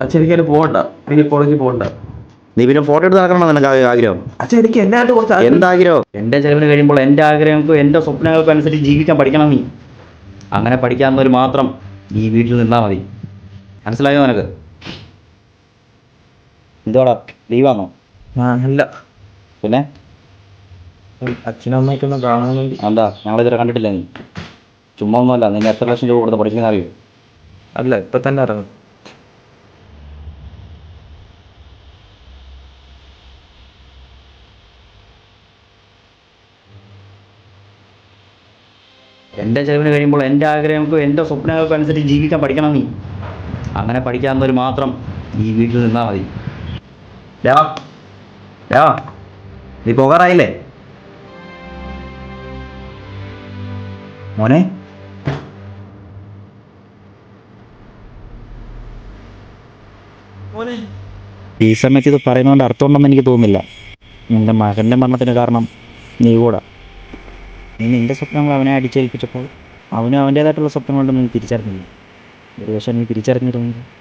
എനിക്കതിന് പോകണ്ട. എനിക്ക് കോളേജിൽ പോകണ്ട. നീ പിന്നെ ഫോട്ടോ എടുത്ത് നടക്കണം നിനക്ക് ആഗ്രഹം? അച്ഛൻ എനിക്ക് എന്നായിട്ട് കുറച്ച് ആഗ്രഹം- എന്താഗ്രഹം? എന്റെ ചെലവിന് കഴിയുമ്പോൾ എന്റെ ആഗ്രഹങ്ങൾക്കും എന്റെ സ്വപ്നങ്ങൾക്കും അനുസരിച്ച് ജീവിക്കാൻ പഠിക്കണം നീ. അങ്ങനെ പഠിക്കാവുന്നവർ മാത്രം ഈ വീട്ടിൽ നിന്നാൽ മതി. മനസ്സിലായോ നിനക്ക്? എന്തോടാ? ലീവാണോ അല്ല. പിന്നെ? അച്ഛനും അമ്മയ്ക്കൊന്ന് കാണണമെങ്കിൽ എന്താ? ഞങ്ങളിതുവരെ കണ്ടിട്ടില്ല നീ? ചുമ്മാ ഒന്നുമല്ല നിന്നെ എത്ര ലക്ഷം രൂപ കൊടുത്ത് പഠിക്കുന്ന അറിയോ? അല്ല ഇപ്പൊ തന്നെ ഇറങ്ങും എന്റെ ചെലവിന് കഴിയുമ്പോൾ എന്റെ ആഗ്രഹങ്ങൾക്കും എന്റെ സ്വപ്നങ്ങൾക്കും അനുസരിച്ച് ജീവിക്കാൻ പഠിക്കണം നീ. അങ്ങനെ പഠിക്കാവുന്നവർ മാത്രം ഈ വീട്ടിൽ നിന്നാൽ മതി. ഡാ ഡാ നീ പോകാറായില്ലേ? മോനെ? ഈ സമയത്ത് ഇത് പറയുന്നതുകൊണ്ട് അർത്ഥമുണ്ടെന്ന് എനിക്ക് തോന്നുന്നില്ല. എന്റെ മകന്റെ മരണത്തിന് കാരണം നീ കൂടാ. നീ നിന്റെ സ്വപ്നങ്ങൾ അവനെ അടിച്ചേൽപ്പിച്ചപ്പോൾ അവനും അവന്റേതായിട്ടുള്ള സ്വപ്നങ്ങളുണ്ടെന്ന് നീ തിരിച്ചറിഞ്ഞില്ല. ഒരു പക്ഷേ നീ തിരിച്ചറിഞ്ഞിരുന്നെങ്കിൽ